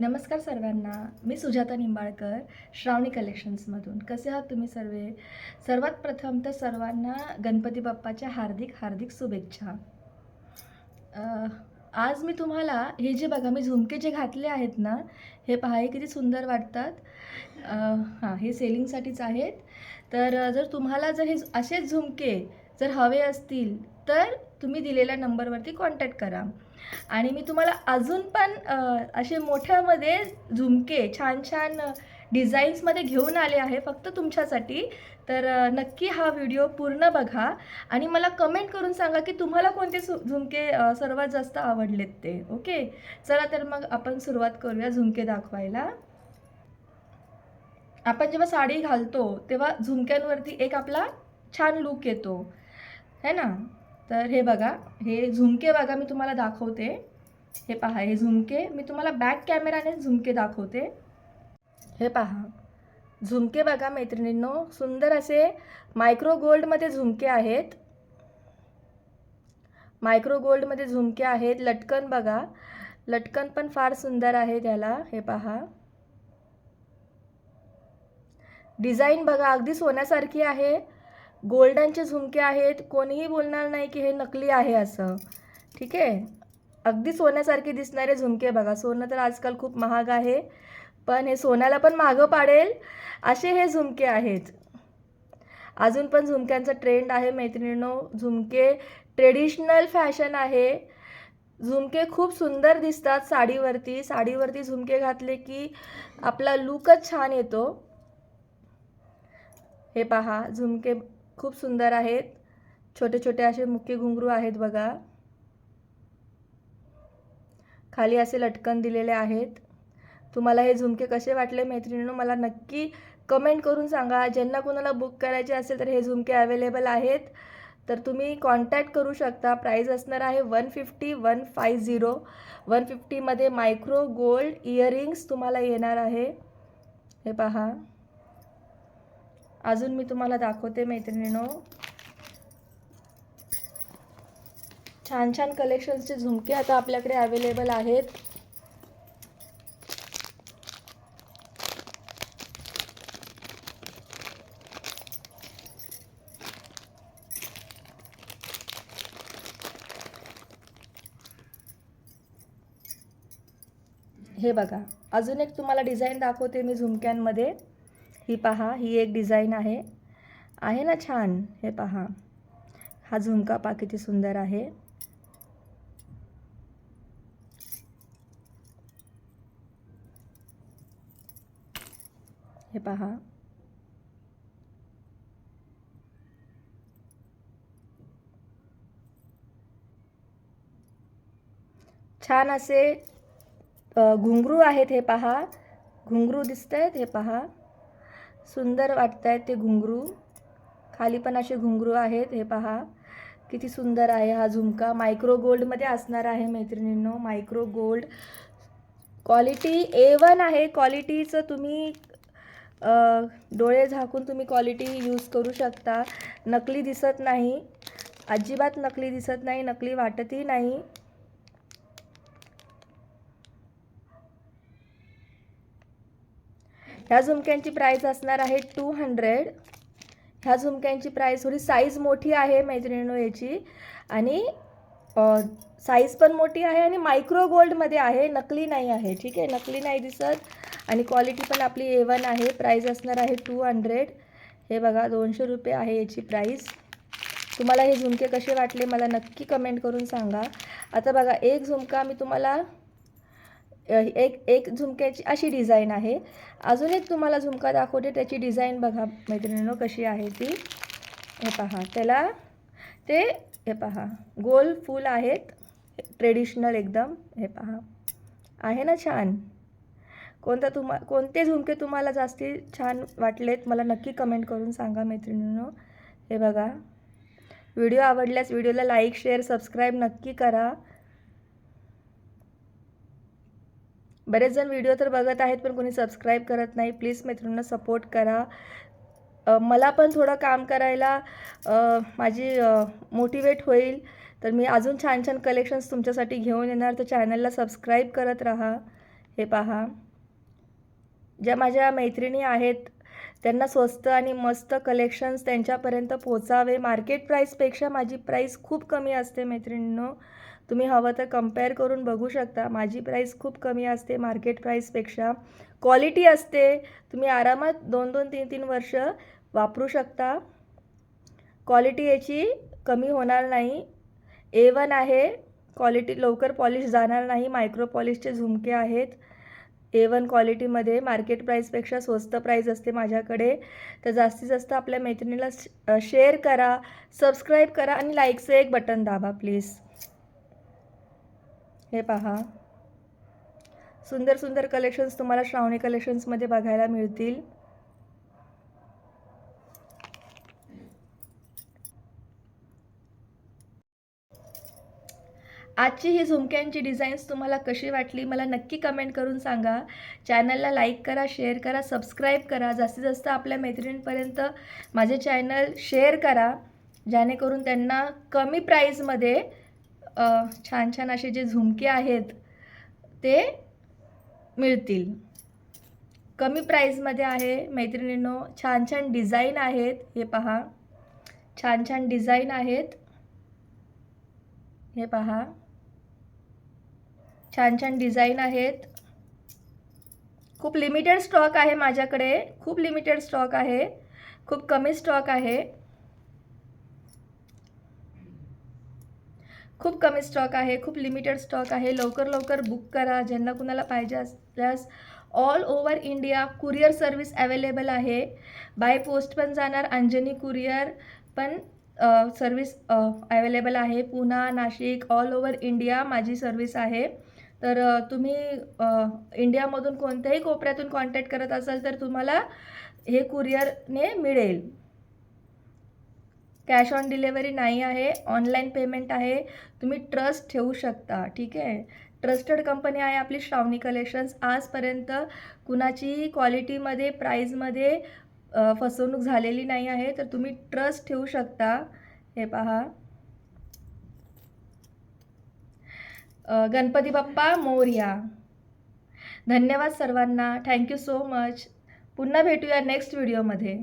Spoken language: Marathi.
नमस्कार सर्वांना. मी सुजाता निंबाळकर श्रावणी कलेक्शन्समधून. कसे आहात तुम्ही सर्वे? सर्वात प्रथम तर सर्वांना गणपती बाप्पाच्या हार्दिक हार्दिक शुभेच्छा. आज मी तुम्हाला हे जे बघा मी झुमके जे घातले आहेत ना हे पहा किती सुंदर वाटतात. हां हे सेलिंगसाठीच आहेत. तर जर तुम्हाला जर हे असेच झुमके जर हवे असतील तर तुम्ही दिलेल्या नंबरवरती कॉन्टॅक्ट करा. आणि मी तुम्हाला अजून पण असे मोठ्यामध्ये झुमके छान छान डिझाईन्समध्ये घेऊन आले आहे फक्त तुमच्यासाठी. तर नक्की हा व्हिडिओ पूर्ण बघा आणि मला कमेंट करून सांगा की तुम्हाला कोणते सु झुमके सर्वात जास्त आवडलेत ते. ओके? चला तर मग आपण सुरुवात करूया झुमके दाखवायला. आपण जेव्हा साडी घालतो तेव्हा झुमक्यांवरती एक आपला छान लूक येतो. है ना? तर हे बघा हे झुमके बघा मी तुम्हाला दाखवते. हे पहा हे झुमके. मी तुम्हाला बॅक कॅमेराने झुमके दाखवते. हे पहा. झुमके बघा मैत्रिणींनो सुंदर असे मायक्रो गोल्डमध्ये झुमके आहेत. मायक्रो गोल्डमध्ये झुमके आहेत. लटकन बघा. लटकन पण फार सुंदर आहे त्याला. हे पहा. डिझाईन बघा अगदी सोन्यासारखी आहे. गोल्डनचे झुमके आहेत. कोणीही बोलणार नाही की हे नकली आहे असं. ठीक आहे? अगदी सोन्यासारखे दिसणारे झुमके बघा. सोनं तर आजकाल खूप महाग आहे. पण हे सोन्याला पण मागं पाडेल असे हे झुमके आहेत. अजून पण झुमक्यांचा ट्रेंड आहे मैत्रिणींनो. झुमके ट्रेडिशनल फॅशन आहे. झुमके खूप सुंदर दिसतात साडीवरती. साडीवरती झुमके घातले की आपला लुकच छान येतो. हे पहा झुमके खूप सुंदर आहेत. छोटे छोटे असे मुख्य घुंगरू आहेत बघा. खाली असे लटकन दिलेले आहेत. तुम्हाला हे झुमके कसे वाटले मैत्रिणीनं मला नक्की कमेंट करून सांगा. ज्यांना कोणाला बुक करायचे असेल तर हे झुमके अवेलेबल आहेत. तर तुम्ही कॉन्टॅक्ट करू शकता. प्राईज असणार आहे one fifty one five zero one फिफ्टीमध्ये micro gold earrings तुम्हाला येणार आहे. हे पहा. अजून मी तुम्हाला दाखवते मैत्रिणीनो. छान छान कलेक्शन्सचे झुमके आता आपल्याकडे अवेलेबल आहेत. हे बघा अजून एक तुम्हाला डिझाईन दाखवते मी झुमक्यांमध्ये. ही पहा ही एक डिझाईन आहे. आहे ना छान? हे पहा. हा झुमका पा किती सुंदर आहे. हे पहा. छान असे घुंगरू आहेत हे पहा. घुंगरू दिसत आहेत हे पहा. सुंदर वाटत आहेत ते घुंगरू. खाली पण असे घुंगरू आहेत हे पहा. किती सुंदर आहे हा झुमका. मायक्रो गोल्डमध्ये असणार आहे मैत्रिणींनो micro gold quality A one आहे. क्वालिटीचं तुम्ही डोळे झाकून तुम्ही क्वालिटी यूज करू शकता. नकली दिसत नाही. अजिबात नकली दिसत नाही नकली वाटतही नाही. ह्या झुमक्यांची प्राईस असणार आहे टू हंड्रेड ह्या झुमक्यांची प्राईस थोडी साईज मोठी आहे मैत्रिणीनो याची. आणि साईज पण मोठी आहे आणि मायक्रो गोल्डमध्ये आहे. नकली नाही आहे. ठीक आहे? नकली नाही दिसत. आणि क्वालिटी पण आपली ए वन आहे. प्राईस असणार आहे टू हंड्रेड हे बघा दोनशे रुपये आहे याची प्राईस तुम्हाला हे झुमके कसे वाटले मला नक्की कमेंट करून सांगा. आता बघा एक झुमका मी तुम्हाला एक एक झुमक्याची अशी डिझाईन आहे. अजून एक तुम्हाला झुमका दाखवते. त्याची डिझाईन बघा मैत्रिणीनो कशी आहे ती. हे पहा. त्याला ते हे पहा. गोल फूल आहेत. ट्रेडिशनल एकदम. हे पहा. आहे ना छान? कोणता तुम्हा कोणते झुमके तुम्हाला जास्ती छान वाटलेत मला नक्की कमेंट करून सांगा मैत्रिणींनो. हे बघा. व्हिडिओ आवडल्यास व्हिडिओला लाईक शेअर सबस्क्राईब नक्की करा. बरेच जण व्हिडिओ तर बघत आहेत पण कोणी सबस्क्राईब करत नाही. प्लीज मित्रांनो सपोर्ट करा. मला पण थोडं काम करायला माझी मोटिवेट होईल. तर मी अजून छान छान कलेक्शन्स तुमच्यासाठी घेऊन येणार. तर चॅनलला सबस्क्राईब करत राहा. हे पहा. ज्या माझ्या मैत्रिणी आहेत त्यांना स्वस्त आणि मस्त कलेक्शन्स त्यांच्यापर्यंत पोचावे मार्केट प्राईसपेक्षा माझी प्राईस खूप कमी असते मैत्रिणींनो. तुम्ही हवं तर कंपेअर करून बघू शकता. माझी प्राईस खूप कमी असते मार्केट प्राईसपेक्षा क्वालिटी असते. तुम्ही आरामात दोन दोन तीन तीन वर्ष वापरू शकता. क्वालिटी याची कमी होणार नाही. ए वन आहे. क्वालिटी लवकर पॉलिश जाणार नाही. मायक्रो पॉलिशचे झुमके आहेत. ए वन क्वालिटीमध्ये मार्केट प्राईसपेक्षा स्वस्त प्राईस असते माझ्याकडे. तर जास्तीत जास्त आपल्या मैत्रिणीला शेअर करा सबस्क्राईब करा आणि लाईकचं एक बटन दाबा प्लीज हे पहा. सुंदर सुंदर कलेक्शन्स तुम्हाला श्रावणी कलेक्शन्समध्ये बघायला मिळतील. आजची ही झुमक्यांची डिझाईन्स तुम्हाला कशी वाटली मला नक्की कमेंट करून सांगा. चॅनलला लाईक करा शेअर करा सबस्क्राईब करा. जास्तीत जास्त आपल्या मैत्रिणींपर्यंत माझे चॅनल शेअर करा. जेणेकरून त्यांना कमी प्राईजमध्ये छान छान असे जे झुमके आहेत ते मिळतील. कमी प्राईजमध्ये आहे मैत्रिणींनो छान छान डिझाईन आहेत. हे पहा. छान छान डिझाईन आहेत. हे पहा. छान छान डिझाईन आहेत. खूप लिमिटेड स्टॉक आहे माझ्याकडे. खूप लिमिटेड स्टॉक आहे. खूप कमी स्टॉक आहे. खूप कमी स्टॉक आहे खूप लिमिटेड स्टॉक आहे. लवकर लवकर बुक करा. ज्यांना कुणाला पाहिजे असल्यास all over India courier service available आहे. बाय पोस्ट पण जाणार. अंजनी कुरिअर पण सर्विस अवेलेबल आहे. Pune Nashik all over India माझी सर्विस आहे. तर तुम्ही इंडियामधून कोणत्याही कोपऱ्यातून कॉन्टॅक्ट करत असाल तर तुम्हाला हे कुरिअरने मिळेल. कॅश ऑन डिलेवरी नाही आहे ऑनलाईन पेमेंट आहे तुम्ही ट्रस्ट ठेवू शकता ठीक आहे? ट्रस्टेड कंपनी आहे आपली श्रावणी कलेक्शन्स. आजपर्यंत कुणाची क्वालिटीमध्ये प्राईजमध्ये फसवणूक झालेली नाही आहे तर तुम्ही ट्रस्ट ठेवू शकता. हे पहा. गणपती बाप्पा मोरया. धन्यवाद सर्वांना. थँक्यू सो मच पुन्हा भेटूया नेक्स्ट व्हिडिओमध्ये